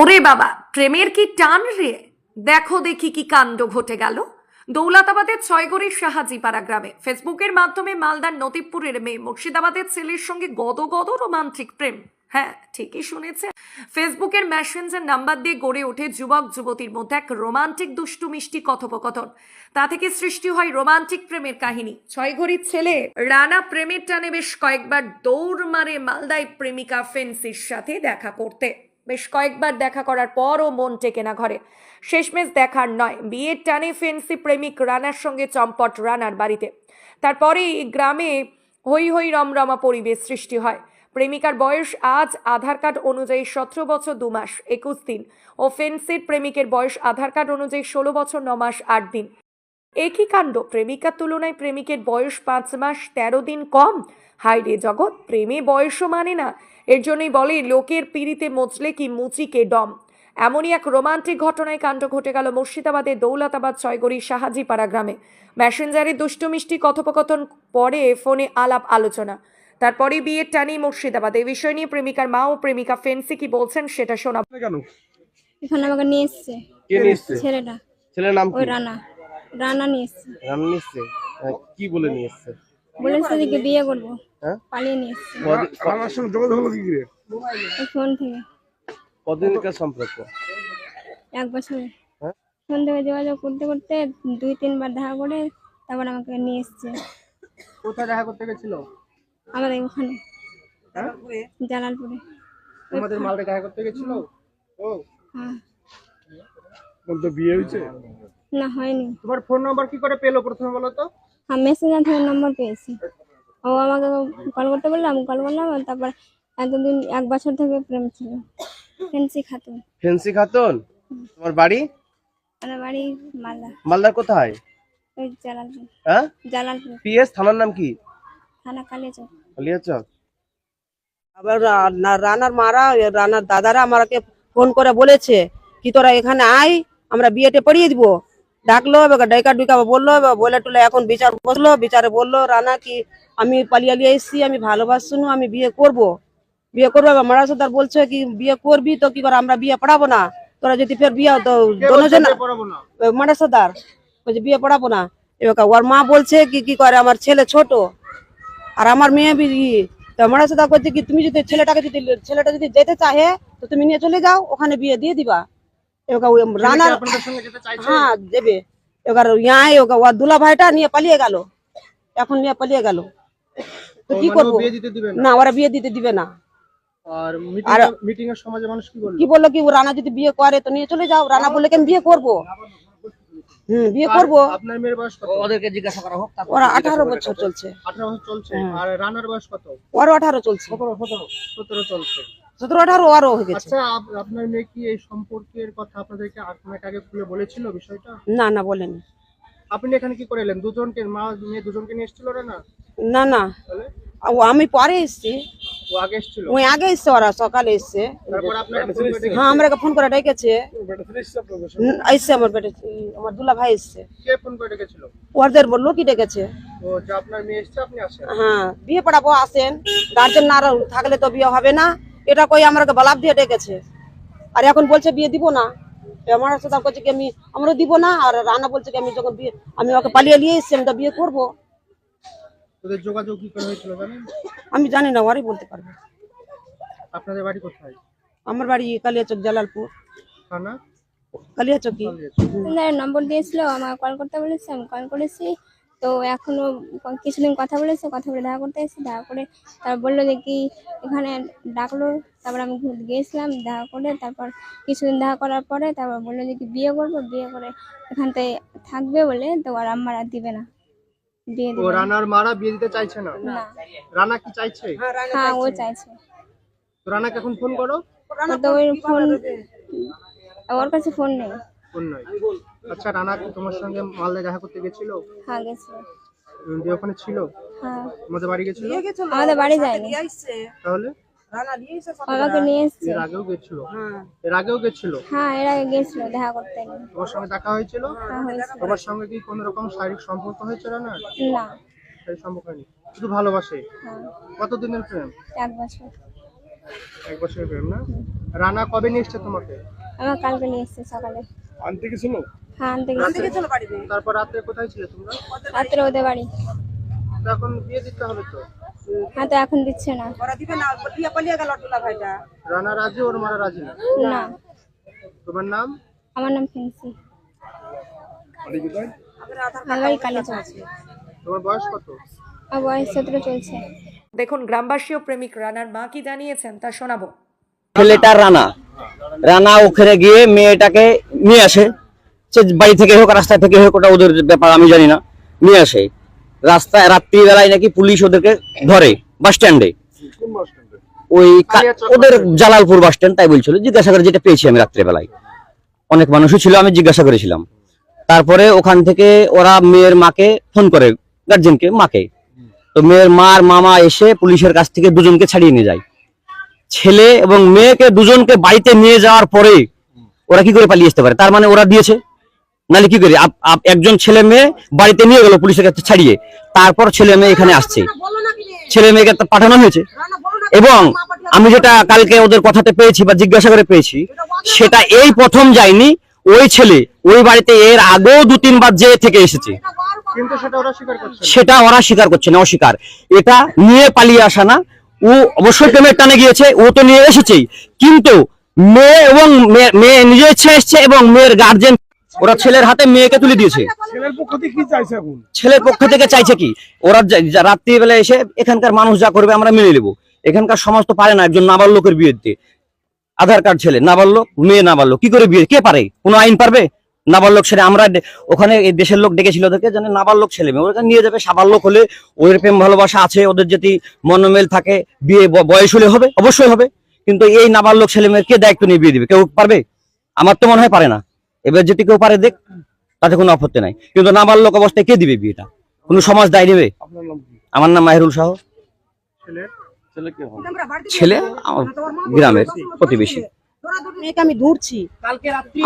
ওরে বাবা, প্রেমের কি টান রে? দেখো দেখি কি কাণ্ড ঘটে গেল। দৌলতাবাদের ছয়গড়ির সাহাজিপাড়া গ্রামে ফেসবুকের মাধ্যমে মালদার নতিবপুরের মেয়ে মুর্শিদাবাদের ছেলের সঙ্গে গদ গদ রোমান্টিক প্রেম। হ্যাঁ ঠিকই শুনেছে। ফেসবুকের মেসেঞ্জার নাম্বার দিয়ে গড়ে ওঠে যুবক যুবতীর মধ্যে এক রোমান্টিক, দুষ্টু, মিষ্টি কথোপকথন। তা থেকে সৃষ্টি হয় রোমান্টিক প্রেমের কাহিনী। ছয়ঘড়ির ছেলে রানা প্রেমের টানে বেশ কয়েকবার দৌড় মারে মালদায় প্রেমিকা ফেন্সির সাথে দেখা করতে। বেশ কয়েকবার দেখা করার পরও মন টেকে না ঘরে। শেষমেশ দেখার নয়। বিয়ের টানে ফেন্সি প্রেমিক রানার সঙ্গে চম্পট রানার বাড়িতে। তারপরেই গ্রামে হই হই রমরমা পরিবেশ সৃষ্টি হয়। প্রেমিকার বয়স আজ আধার কার্ড অনুযায়ী সতেরো বছর দু মাস, একুশ দিন ও ফেন্সির প্রেমিকের বয়স আধার কার্ড অনুযায়ী ষোলো বছর ন মাস, আট দিন। একই কাণ্ড প্রেমিকার তুলনায় প্রেমিকের বয়স পাঁচ মাস তেরো দিন কম। হাই রে জগৎ প্রেমে বয়সও মানে না। এর জন্যই বলে লোকের পিড়িতে মচলে কি মুচিকে ডম। এমনই এক রোমান্টিক ঘটনায় কাণ্ড ঘটে গেল মুর্শিদাবাদের দৌলতাবাদ ছয়গড়ি সাহাজিপাড়া গ্রামে। মেসেঞ্জারে দুষ্টু মিষ্টি কথোপকথন পরে ফোনে আলাপ আলোচনা। তারপরে বিয়ের টানি মুর্শিদাবাদ। এই বিষয় নিয়ে প্রেমিকার মা ও প্রেমিকা ফেন্সি কি বলছেন সেটা শোনা কেন? এখানে আমাকে নিয়ে এসছে। কে নিয়ে এসছে? ছেলেটা। ছেলের নাম ওই কি রানা। রানা নিয়ে এসছে। নিয়ে এসছে? হ্যাঁ, কি বলে নিয়ে এসছে? বলেছে যে বিয়ে করব। হ্যাঁ? পালিয়ে নিয়ে এসছে। আমার সঙ্গে যোগাযোগ হলো কি করে? ফোন থেকে। কদিনকার সম্পর্ক? এক বছর হ্যাঁ? ফোন থেকে যোগাযোগ করতে করতে দুই তিনবার দেখা করে তারপর আমাকে নিয়ে এসছে। কোথায় দেখা করতে গেছিল? আমাদের ওখানে। হ্যাঁ? জালালপুরে। তোমাদের মালটা দেখা করতে গেছিল? ও হ্যাঁ বিয়ে হয়েছে? না হয়নি। তোমার ফোন নাম্বার কি করে পেল প্রথমে বলো তো? আমি মেসেঞ্জার থেকে নম্বর পেয়েছি। ও আমাকে কল করতে বললাম কল করলাম আর তারপর এতদিন এক বছর থেকে প্রেম ছিল। ফেন্সি খাতুন। ফেন্সি খাতুন? তোমার বাড়ি? আমার বাড়ি মালদা। মালদার কোথায়? ওই জালালপুর। হ্যাঁ? জালালপুর। পিএস থানার নাম কি? থানা কালিয়াচক। কালিয়াচক। আবার রানার মারা রানার দাদারা আমাকে ফোন করে বলেছে কি তোরা এখানে আয় আমরা বিয়েতে পড়িয়ে দিব। ডাকলো এবার ডাইকা ডুইকা বলল এবার বলে টুলে এখন বিচার বসল বিচারে বলল রানা কি আমি পালিয়ে লিয়ে এসছি আমি ভালোবাসুন আমি বিয়ে করব। বিয়ে করব এবার মারা সর্দার বলছে কি বিয়ে করবি তো কি করে আমরা বিয়ে পড়াবো না। তোরা যদি ফের বিয়ে তো দোনোজন মারা সর্দার বলছে বিয়ে পড়াবো না। এবার ওর মা বলছে কি কি করে আমার ছেলে ছোট আর আমার মেয়ে তো মারা সর্দার বলছে কি তুমি যদি ছেলেটাকে যদি ছেলেটা যদি যেতে চাহে তো তুমি নিয়ে চলে যাও ওখানে বিয়ে দিয়ে দিবা। রানার হ্যাঁ দেবে এবার ওকে ওর দুলা ভাইটা নিয়ে পালিয়ে গেল এখন নিয়ে পালিয়ে গেল তো কি করব বিয়ে দিতে দিবেন না ওরা বিয়ে দিতে দিবে না আর আর- মিটিং এর সমাজে মানুষ কি বলল কি বলল কি ও রানা যদি বিয়ে করে তো নিয়ে চলে যাও রানা বললে কি আমি বিয়ে করব হম বিয়ে করব। আপনার মেয়ের বয়স কত? ওরা আঠারো বছর চলছে। আঠারো বছর চলছে। আর রানার বয়স কত? ওরও আঠারো চলছে। সতেরো চলছে। সতেরো আঠারো আরও হয়ে গেছে। আচ্ছা আপনার মেয়ে কি এই সম্পর্কের কথা আপনাদেরকে আট মিনিট আগে খুলে বলেছিল বিষয়টা? না না বলেনি। আপনি এখানে কি করে এলেন? দুজনকে মা মেয়ে দুজনকে নিয়ে এসেছিল না? না না। ও আমি পরে এসছি। ও আগে এসেছিল? ওই আগে এসছে ওরা সকালে এসছে। আপনাকে হ্যাঁ আমাকে ফোন করে ডেকেছে। এসছে আমার বেটে আমার দুলা ভাই এসছে। কে ফোন করে ডেকেছিল? ওদের বলল কি ডেকেছে। ও যে আপনার মেয়ে এসছে আপনি আসেন? হ্যাঁ বিয়ে পড়াবো আসেন। গার্জেন না থাকলে তো বিয়ে হবে না। এটা কই আমাকে বলাপ দিয়ে ডেকেছে। আর এখন বলছে বিয়ে দিব না। আমার সাথে করছে কি আমি আমারও দিব না। আর রানা বলছে কি আমি যখন বিয়ে আমি ওকে পালিয়ে নিয়ে এসছি আমি বিয়ে করব। যোগাযোগ কি করে হয়েছিল জানেন? আমি জানি না ওরাই বলতে পারবে। আপনাদের বাড়ি কোথায়? আমার বাড়ি কালিয়াচক জালালপুর। থানা? কালিয়াচকি নম্বর দিয়েছিল আমাকে কল করতে বলেছে আমি কল করেছি। তো এখনও কিছুদিন কথা বলেছে কথা বলে দেখা করতে এসেছি দেখা করে তারপর বলল যে কি এখানে ডাকলো তারপর আমি ঘুরতে গিয়েছিলাম দেখা করে তারপর কিছুদিন দেখা করার পরে তারপর বলল যে কি বিয়ে করব বিয়ে করে এখান থেকে থাকবে বলে তো আর আমার আর দিবে না বিয়ে ও দিবে না। রানার মারা বিয়ে দিতে চাইছে না? না। রানা কি চাইছে? হ্যাঁ ও চাইছে। তো রানাকে এখন ফোন করো? তো ওই ফোন ওর কাছে ফোন নেই। আচ্ছা রানা কি তোমার সঙ্গে মালদা দেখা করতে গেছিল? হ্যাঁ গেছিল। ওখানে ছিল? হ্যাঁ। তোমাদের বাড়ি গেছিল? আমাদের বাড়ি যায়নি। তাহলে? আমাকে নিয়ে এসছে। এর আগেও গেছিল? এর আগেও গেছিল? হ্যাঁ এর আগে গেছিল দেখা করতে তোমার সঙ্গে দেখা হয়েছিল? হ্যাঁ তোমার সঙ্গে কি কোনো রকম শারীরিক সম্পর্ক হয়েছিল না না। শারীরিক সম্পর্ক হয়নি। শুধু ভালোবাসে? হ্যাঁ। কতদিনের প্রেম? এক বছর। এক বছরের প্রেম না? রানা কবে নিয়ে এসছে তোমাকে? আমার কালকে নিয়ে এসছে সকালে। আনতে গেছিল? হ্যাঁ আনতে আনতে গেছিল। বাড়িতে? তারপর রাত্রে কোথায় ছিলে তোমরা? রাত্রে ওদের বাড়ি। এখন বিয়ে দিতে হবে তো? হ্যাঁ তো এখন দিচ্ছে না। ওরা দিবে না পালিয়ে পালিয়ে গেল টুলা ভাইটা। রানা রাজি ওর মারা রাজি না? না। তোমার নাম? আমার নাম ফেন্সি। আমাদের আধার আমার বাড়ি কালীচক তোমার বয়স কত? আমার বয়স সতেরো চলছে। দেখুন গ্রামবাসী ও প্রেমিক রানার মা কি জানিয়েছেন তা শোনাবো। ছেলেটা রানা। রানা ওখানে গিয়ে মেয়েটাকে নিয়ে আসে। সে বাড়ি থেকে হোক রাস্তা থেকে হোক ওটা ওদের ব্যাপার আমি জানি না। নিয়ে আসে। রাস্তায় রাত্রিবেলায় নাকি পুলিশ ওদেরকে ধরে বাস স্ট্যান্ডে। ওই ওদের জালালপুর বাস স্ট্যান্ড তাই বলছিল। জিজ্ঞাসা করে যেটা পেয়েছি আমি রাত্রেবেলায়। অনেক মানুষই ছিল আমি জিজ্ঞাসা করেছিলাম। তারপরে ওখান থেকে ওরা মেয়ের মাকে ফোন করে গার্জেনকে মাকে। তো মেয়ের মার মামা এসে পুলিশের কাছ থেকে দুজনকে ছাড়িয়ে নিয়ে যায়। ছেলে এবং মেয়েকে দুজনকে বাড়িতে নিয়ে যাওয়ার পরে ওরা কি করে পালিয়ে আসতে পারে? তার মানে ওরা দিয়েছে? নালে কি করে? একজন ছেলে মেয়ে বাড়িতে নিয়ে গেল পুলিশের কাছে ছাড়িয়ে। তারপর ছেলে মেয়ে এখানে আসছে। ছেলে মেয়েকে পাঠানো হয়েছে। এবং আমি যেটা কালকে ওদের কথাতে পেয়েছি বা জিজ্ঞাসা করে পেয়েছি সেটা এই প্রথম যায়নি। ওই ছেলে ওই বাড়িতে এর আগেও দু তিনবার যে থেকে এসেছে। কিন্তু সেটা ওরা স্বীকার করছে না। সেটা ওরা স্বীকার করছে না অস্বীকার। এটা নিয়ে পালিয়ে আসা না ও অবশ্যই প্রেমের টানে গিয়েছে ও তো নিয়ে এসেছেই। কিন্তু মেয়ে এবং মেয়ে- নিজে ইচ্ছে এসছে এবং মেয়ের গার্জেন ওরা ছেলের হাতে মেয়েকে তুলে দিয়েছে। ছেলের পক্ষ থেকে চাইছে কি? ওরা রাত্রিবেলা এসে এখানকার মানুষ যা করবে আমরা মেনে নেব। এখানকার সমাজ তো পারে না একজন নাবাল লোকের বিয়ে দিতে আধার কার্ড ছেলে নাবালক মেয়ে নাবালক কি করে বিয়ে কে পারে? কোনো আইন পারবে? নাবালক ছেলে আমরা ওখানে এই দেশের লোক ডেকেছিল ওদেরকে জানে নাবালক ছেলে মেয়ে। ওরা নিয়ে যাবে সাবালক হলে ওদের প্রেম ভালোবাসা আছে ওদের যদি মনোমেল থাকে বিয়ে বয়স হলে হবে অবশ্যই হবে। কিন্তু এই নাবালক ছেলে মেয়ের কে দায়িত্ব নিয়ে বিয়ে দিবে? কেউ পারবে? আমার তো মনে হয় পারে না। এবার যদি কেউ পারে দেখ তাতে কোনো আপত্তি নাই। কিন্তু নাবালক অবস্থায় কে দিবে বিয়েটা? কোনো সমাজ দায় নেবে? আপনার নাম কি? আমার নাম মাহিরুল শাহ। ছেলে? ছেলে আমার গ্রামের প্রতিবেশী। মেয়েকে আমি ধরছি।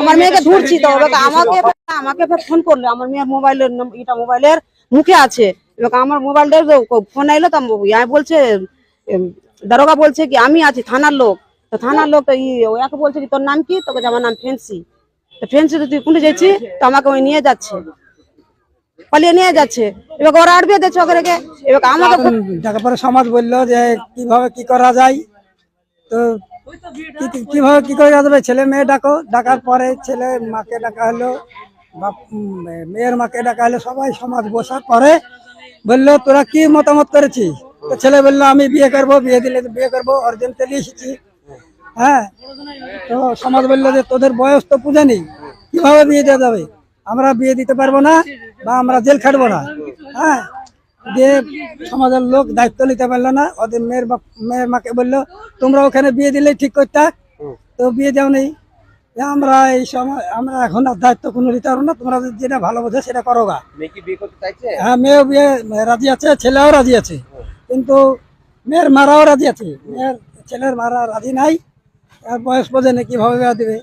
আমার মেয়েকে ধরছি তো আমাকে আমাকে ফোন করলে। আমার মেয়ের মোবাইলের এটা মোবাইলের মুখে আছে। এবার আমার মোবাইলটা ফোন আইলো তো ইয়া বলছে দারোগা বলছে কি আমি আছি থানার লোক। তো থানার লোক ওয়াকে বলছে কি তোর নাম কি? তোকে যে আমার নাম ফেন্সি। তো ফেন্সি তো তুই কোনটা যাচ্ছি তো আমাকে ওই নিয়ে যাচ্ছে। পালিয়ে নিয়ে যাচ্ছে। এবার ওরা আটবে দিচ্ছে ওকে রেখে। এবার আমাকে সমাজ বলল যে কীভাবে কি করা যায়। তো কীভাবে কি করা যাবে ছেলে মেয়ে ডাকো, ডাকার পরে ছেলে মাকে ডাকা হলো, বাপ মেয়ের মাকে ডাকা হলো, সবাই সমাজ বসার পরে বলল, তোরা কি মতামত করেছিস? তো ছেলে বলল, আমি বিয়ে করব, বিয়ে দিলে বিয়ে করব, অর্জেন চলে এসেছি। হ্যাঁ? তো সমাজ বলল যে, তোদের বয়স তো পূজা নেই, কীভাবে বিয়ে দেওয়া যাবে? আমরা বিয়ে দিতে পারব না বা আমরা জেল খাটবো না। হ্যাঁ? দিয়ে সমাজের লোক দায়িত্ব নিতে পারল না ওদের মেয়ের মেয়ের মাকে বলল তোমরা ওখানে বিয়ে দিলে ঠিক করতে। তো বিয়ে দেও নেই। আমরা এই সময় আমরা এখন আর দায়িত্ব কোনো নিতে পারব না তোমরা যেটা ভালো বোঝো সেটা করো গা। হ্যাঁ মেয়েও বিয়ে রাজি আছে ছেলেও রাজি আছে। কিন্তু মেয়ের মারাও রাজি আছে। মেয়ের ছেলের মারা রাজি নাই আর বয়স বোঝেনি কীভাবে বিয়ে দেবে।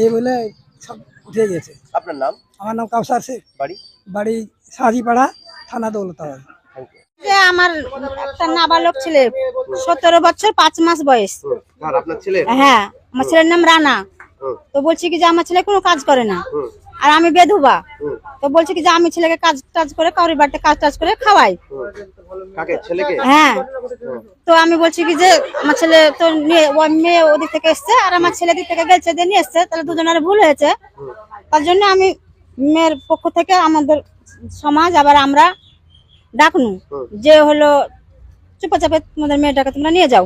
এই বলে সব উঠে গেছে। আপনার নাম? আমার নাম কাউসার শেখ। বাড়ি? বাড়ি সাহাজিপাড়া থানা দৌলতাবাদ আমার একটা নাবালক ছেলে সতেরো বছর পাঁচ মাস বয়স। ছেলে? হ্যাঁ আমার ছেলের নাম রানা। তো বলছি কি যে আমার ছেলে কোনো কাজ করে না। আর আমি বেধবা। তো বলছি কি যে আমি ছেলেকে কাজ টাজ করে কাউরি বাড়িতে কাজ টাজ করে খাওয়াই। হুম। কাকে ছেলেকে? হ্যাঁ। তো আমি বলছি কি যে আমার ছেলে তো মেয়ে ওদিক থেকে এসছে আর আমার ছেলে দিক থেকে গেছে দিয়ে নিয়ে এসছে তাহলে দুজনের ভুল হয়েছে। তার জন্য আমি মেয়ের পক্ষ থেকে আমাদের সমাজ আবার আমরা ডাকনু যে হলো চুপা চাপে তোমাদের মেয়েটাকে তোমরা নিয়ে যাও।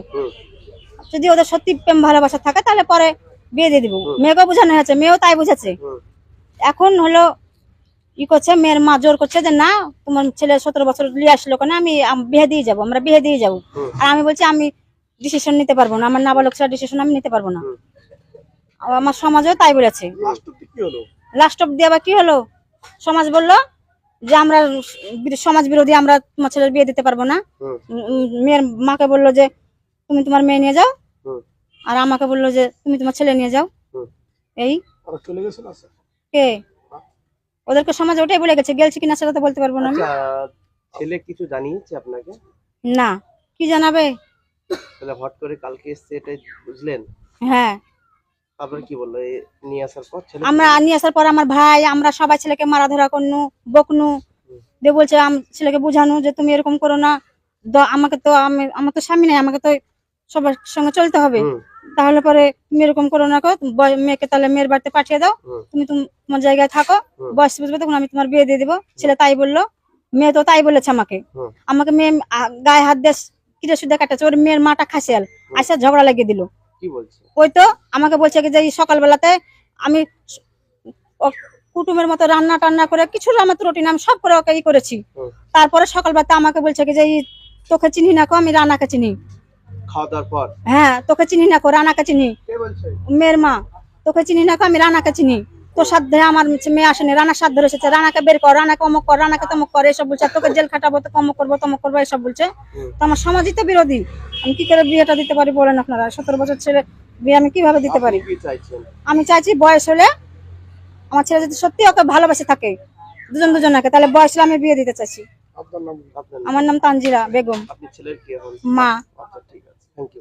যদি ওদের সত্যি প্রেম ভালোবাসা থাকে তাহলে পরে বিয়ে দিয়ে দিব। মেয়েকেও বোঝানো হয়েছে মেয়েও তাই বুঝেছে। এখন হলো ই করছে মেয়ের মা জোর করছে যে না তোমার ছেলে সতেরো বছর নিয়ে আসলো কেন? আমি বিয়ে দিয়ে যাব আমরা বিয়ে দিয়ে যাব। আর আমি বলছি আমি ডিসিশন নিতে পারব না আমার নাবালক ছাড়া ডিসিশন আমি নিতে পারব না। আমার সমাজও তাই বলেছে। লাস্ট অব্দি লাস্ট অব দিয়ে আবার কি হলো? সমাজ বলল যে আমরা সমাজ বিরোধী আমরা তোমার ছেলের বিয়ে দিতে পারব না। মেয়ের মাকে বলল যে তুমি তোমার মেয়ে নিয়ে যাও। আর আমাকে বলল যে তুমি তোমার ছেলে নিয়ে যাও। এই। কে? ওদেরকে সমাজ ওটাই বলে গেছে গেলছি কিনা সেটা তো বলতে পারব না। আচ্ছা ছেলে কিছু জানিয়েছে আপনাকে? না। কি জানাবে? তাহলে হট করে কালকে এসছে এটাই বুঝলেন? হ্যাঁ। তারপরে কি বলল নিয়ে আসার পর ছেলে আমরা নিয়ে আসার পর আমার ভাই আমরা সবাই ছেলেকে মারা ধরা করনু বকনু। দিয়ে বলছে আম- ছেলেকে বুঝানো যে তুমি এরকম করো না। আমাকে তো আমার তো স্বামী নেই আমাকে তো সবার সঙ্গে চলতে হবে। তাহলে পরে তুমি এরকম করো না মেয়েকে তাহলে মেয়ের বাড়িতে পাঠিয়ে দাও। তুমি তোমার জায়গায় থাকো বয়স বুঝবে তখন আমি তোমার বিয়ে দিয়ে দিবো। ছেলে তাই বলল মেয়ে তো তাই বলেছে আমাকে। আমাকে মেয়ে গায়ে হাত দিয়ে কিরে সুদ্ধা কাটাচ্ছে ওর মেয়ের মাটা খাসিয়াল। আসে ঝগড়া লাগিয়ে দিল। ওই তো আমাকে বলছে কি যে সকালবেলাতে আমি কুটুমের মতো রান্না টান্না করে কিছু আমার ত্রুটি না আমি সব করে ওকে ই করেছি। তারপরে সকালবেলাতে আমাকে বলছে কি যে তোকে চিনি না কো আমি রানাকে চিনি। হ্যাঁ তোকে চিনি না কো রানাকে চিনি। মেয়ের মা তোকে চিনি না কো আমি রানাকে চিনি। তোর সাধ্যে আমার মেয়ে আসেনি রানার সাধ্য রয়েছে। রানাকে বের কর রানাকে অমুক কর রানাকে তমুক কর এসব বলছে তোকে জেল খাটাবো তোকে অমুক করব তমুক করব এসব বলছে। তো আমার সমাজই তো বিরোধী। আমি কি করে বিয়েটা দিতে পারি বলেন আপনারা? সতেরো বছর ছেলে বিয়ে আমি কীভাবে দিতে পারি? আমি চাইছি বয়স হলে আমার ছেলে যদি সত্যি ওকে ভালোবাসে থাকে দুজন দুজনকে তাহলে বয়স হলে আমি বিয়ে দিতে চাইছি? আমার নাম তানজিরা বেগম। মা। আচ্ছা ঠিক আছে। Thank you